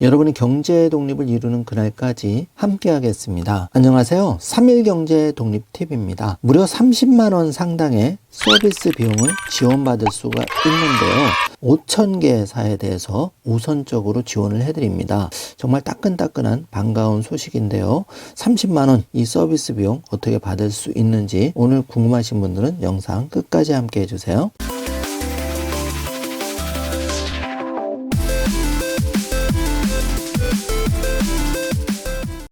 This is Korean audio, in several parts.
여러분이 경제 독립을 이루는 그날까지 함께 하겠습니다. 안녕하세요. 3일 경제 독립 팁입니다. 무려 30만 원 상당의 서비스 비용을 지원받을 수가 있는데요. 5천 개 회사에 대해서 우선적으로 지원을 해드립니다. 정말 따끈따끈한 반가운 소식인데요. 30만 원 이 서비스 비용 어떻게 받을 수 있는지 오늘 궁금하신 분들은 영상 끝까지 함께 해주세요.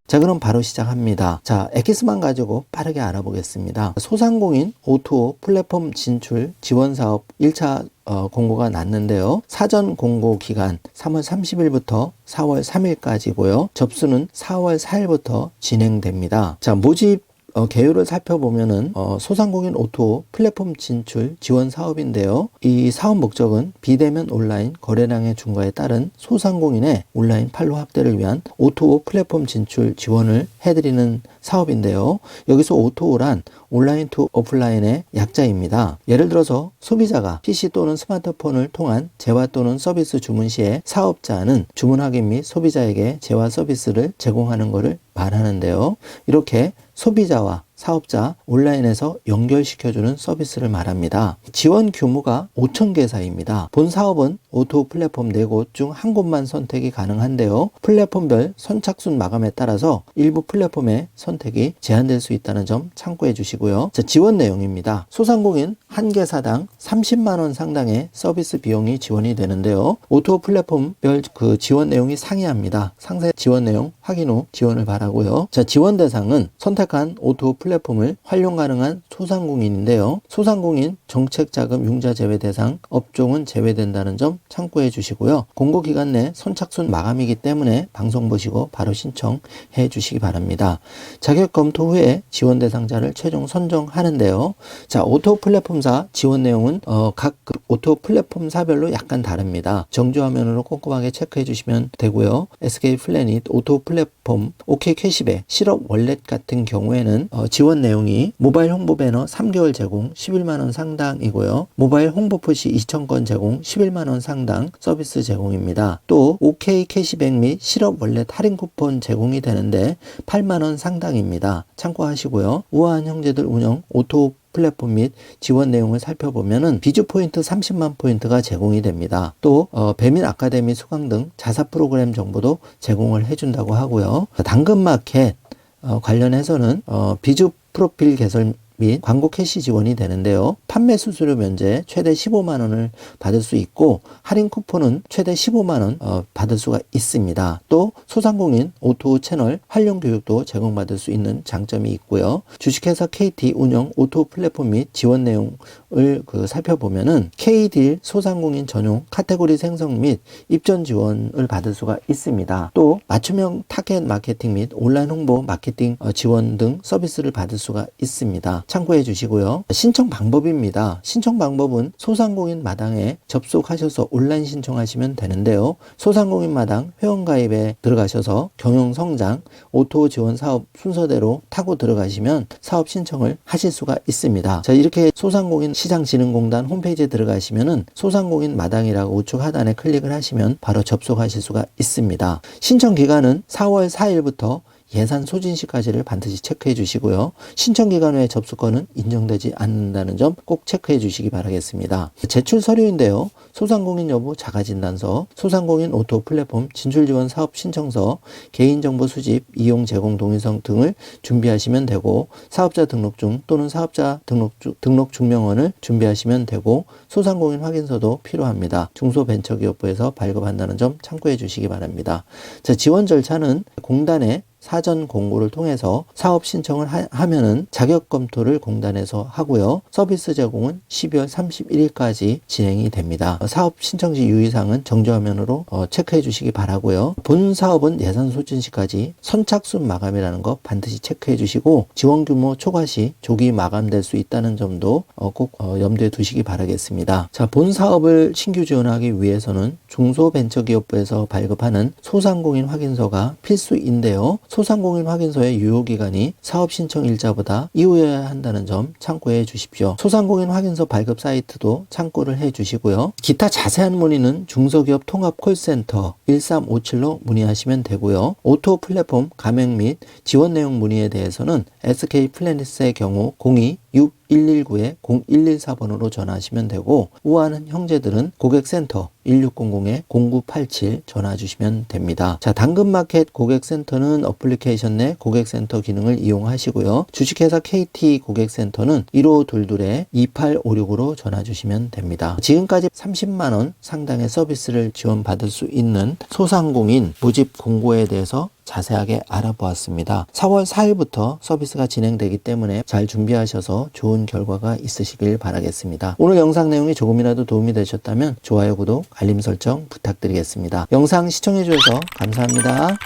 자, 그럼 바로 시작합니다. 자, 엑기스만 가지고 빠르게 알아보겠습니다. 소상공인 O2O 플랫폼 진출 지원 사업 1차 어, 공고가 났는데요. 사전 공고 기간 3월 30일부터 4월 3일까지고요. 접수는 4월 4일부터 진행됩니다. 자, 모집 어, 개요를 살펴보면은 어, 소상공인 오토 플랫폼 진출 지원 사업인데요. 이 사업 목적은 비대면 온라인 거래량의 증가에 따른 소상공인의 온라인 판로 확대를 위한 오토 플랫폼 진출 지원을 해드리는 사업인데요. 여기서 오토란 온라인 투 오프라인의 약자입니다. 예를 들어서 소비자가 PC 또는 스마트폰을 통한 재화 또는 서비스 주문 시에 사업자는 주문 확인 및 소비자에게 재화 서비스를 제공하는 것을 말하는데요. 이렇게 소비자와 사업자 온라인에서 연결시켜주는 서비스를 말합니다. 지원 규모가 5천 개사입니다. 본 사업은 오토 플랫폼 4곳 중 한 곳만 선택이 가능한데요. 플랫폼별 선착순 마감에 따라서 일부 플랫폼의 선택이 제한될 수 있다는 점 참고해 주시고요. 자, 지원 내용입니다. 소상공인 한 개사당 30만 원 상당의 서비스 비용이 지원이 되는데요. 오토 플랫폼별 그 지원 내용이 상이합니다. 상세 지원 내용 확인 후 지원을 바라고요. 자, 지원 대상은 선택한 오토 플랫폼을 활용 가능한 소상공인인데요. 소상공인 정책자금 융자 제외 대상 업종은 제외된다는 점 참고해 주시고요. 공고 기간 내 선착순 마감이기 때문에 방송 보시고 바로 신청해 주시기 바랍니다. 자격 검토 후에 지원 대상자를 최종 선정하는데요. 자, 오토 플랫폼사 지원 내용은 어, 각그 오토 플랫폼사별로 약간 다릅니다. 정주 화면으로 꼼꼼하게 체크해 주시면 되고요. SK 플래닛 오토 플랫폼 OK 캐시백 실업 월렛 같은 경우에는 어, 지원 내용이 모바일 홍보 배너 3개월 제공 11만 원 상당이고요. 모바일 홍보 표시 2,000건 제공 11만 원 상당 서비스 제공입니다. 또 OK 캐시백 및 실업 월렛 할인 쿠폰 제공이 되는데 8만 원 상당입니다. 참고하시고요. 우아한 형제들 운영 오토 플랫폼 및 지원 내용을 살펴보면은 비주 포인트 30만 포인트가 제공이 됩니다. 또 어, 배민 아카데미 수강 등 자사 프로그램 정보도 제공을 해준다고 하고요. 당근마켓 어, 관련해서는 어, 비주 프로필 개설 및 광고 캐시 지원이 되는데요. 판매 수수료 면제 최대 15만 원을 받을 수 있고 할인 쿠폰은 최대 15만 원 어, 받을 수가 있습니다. 또 소상공인 오토 채널 활용 교육도 제공받을 수 있는 장점이 있고요. 주식회사 KT 운영 오토 플랫폼 및 지원 내용 을그 살펴보면은 KD 소상공인 전용 카테고리 생성 및 입점 지원을 받을 수가 있습니다. 또 맞춤형 타겟 마케팅 및 온라인 홍보 마케팅 어, 지원 등 서비스를 받을 수가 있습니다. 참고해 주시고요. 신청 방법입니다. 신청 방법은 소상공인 마당에 접속하셔서 온라인 신청하시면 되는데요. 소상공인 마당 회원가입에 들어가셔서 경영 성장 오토 지원 사업 순서대로 타고 들어가시면 사업 신청을 하실 수가 있습니다. 자, 이렇게 소상공인 시장진흥공단 홈페이지에 들어가시면은 소상공인 마당이라고 우측 하단에 클릭을 하시면 바로 접속하실 수가 있습니다. 신청 기간은 4월 4일부터 예산 소진 시까지를 반드시 체크해 주시고요. 신청 기간 외에 접수권은 인정되지 않는다는 점 꼭 체크해 주시기 바라겠습니다. 제출 서류인데요. 소상공인 여부 자가진단서, 소상공인 오토 플랫폼 진출 지원 사업 신청서, 개인정보 수집, 이용 제공 동의서 등을 준비하시면 되고 사업자 등록증 또는 사업자 등록증, 등록 증명원을 준비하시면 되고 소상공인 확인서도 필요합니다. 중소벤처기업부에서 발급한다는 점 참고해 주시기 바랍니다. 자, 지원 절차는 공단에 사전 공고를 통해서 사업 신청을 하, 면은 자격 검토를 공단에서 하고요. 서비스 제공은 12월 31일까지 진행이 됩니다. 사업 신청시 유의사항은 정지화면으로 어, 체크해 주시기 바라고요. 본 사업은 예산 소진 시까지 선착순 마감이라는 거 반드시 체크해 주시고 지원 규모 초과 시 조기 마감될 수 있다는 점도 어, 꼭 어, 염두에 두시기 바라겠습니다. 자, 본 사업을 신규 지원하기 위해서는 중소벤처기업부에서 발급하는 소상공인 확인서가 필수인데요. 소상공인 확인서의 유효기간이 사업 신청 일자보다 이후여야 한다는 점 참고해 주십시오. 소상공인 확인서 발급 사이트도 참고를 해 주시고요. 기타 자세한 문의는 중소기업 통합 콜센터 1357로 문의하시면 되고요. 오토 플랫폼 가맹 및 지원 내용 문의에 대해서는 SK 플래닛의 경우 02 6119에 0114번으로 전화하시면 되고 우아하는 형제들은 고객센터 1600-0987 전화 주시면 됩니다. 자, 당근마켓 고객센터는 어플리케이션 내 고객센터 기능을 이용하시고요. 주식회사 KT 고객센터는 1522에 2856으로 전화 주시면 됩니다. 지금까지 30만 원 상당의 서비스를 지원받을 수 있는 소상공인 모집 공고에 대해서 자세하게 알아보았습니다. 4월 4일부터 서비스가 진행되기 때문에 잘 준비하셔서 좋은 결과가 있으시길 바라겠습니다. 오늘 영상 내용이 조금이라도 도움이 되셨다면 좋아요, 구독, 알림 설정 부탁드리겠습니다. 영상 시청해 주셔서 감사합니다.